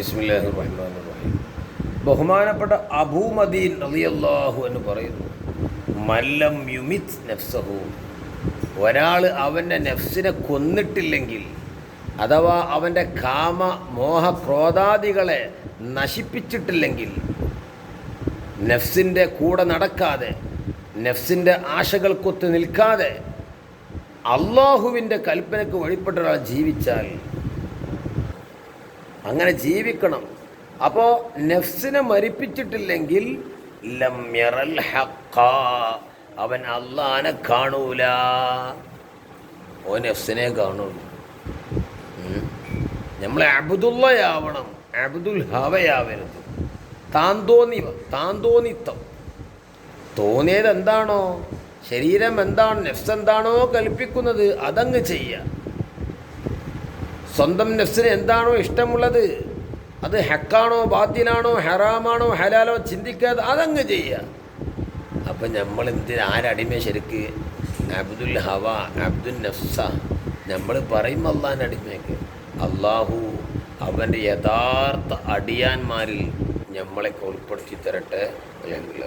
ബിസ്മില്ലാഹി റഹ്മാൻ റഹീം ബഹുമാനപ്പെട്ട അബൂമദീൻ റളിയല്ലാഹു എന്ന് പറയുന്നു മല്ലം യുമിത് നഫ്സഹു. ഒരാൾ അവന്റെ നെഫ്സിനെ കൊന്നിട്ടില്ലെങ്കിൽ അഥവാ അവന്റെ കാമ മോഹ ക്രോധാദികളെ നശിപ്പിച്ചിട്ടില്ലെങ്കിൽ നെഫ്സിന്റെ കൂടെ നടക്കാതെ നഫ്സിന്റെ ആശകൾക്കൊത്ത് നിൽക്കാതെ അള്ളാഹുവിന്റെ കൽപ്പനയ്ക്ക് വഴിപ്പെട്ട ഒരാൾ ജീവിച്ചാൽ അങ്ങനെ ജീവിക്കണം. അപ്പോൾ നെഫ്സിനെ മരിപ്പിച്ചിട്ടില്ലെങ്കിൽ ലം യറൽ ഹഖ. അവൻ അള്ളാനെ കാണൂല. ഓ നെഫ്സിനെ കാണുള്ളൂ. നമ്മൾ അബുദുള്ളയാവണം. അബുദുൽ ഹവയാവരുത്. താൻ തോന്നി താൻ തോന്നിത്തം. തോന്നിയത് എന്താണോ? ശരീരം എന്താണ്? നെഫ്സ് എന്താണോ കൽപ്പിക്കുന്നത് അതങ്ങ് ചെയ്യുക സ്വന്തം നെഫ്സിന് എന്താണോ ഇഷ്ടമുള്ളത്? അത് ഹക്കാണോ ബാത്തിലാണോ ഹറാമാണോ ഹലാലോ ചിന്തിക്കാതെ അതങ്ങ് ചെയ്യുക. അപ്പം നമ്മൾ എന്തിന് ആരടിമ ശരിക്ക്? അബ്ദുൽ ഹവ അബ്ദുൽ നഫ്സ. നമ്മൾ പറയും അള്ളാന്റെ അടിമയ്ക്ക്. അള്ളാഹു അവന്റെ യഥാർത്ഥ അടിയാന്മാരിൽ നമ്മളെ ഉൾപ്പെടുത്തി തരട്ടെ. അലഹമുല്ലാ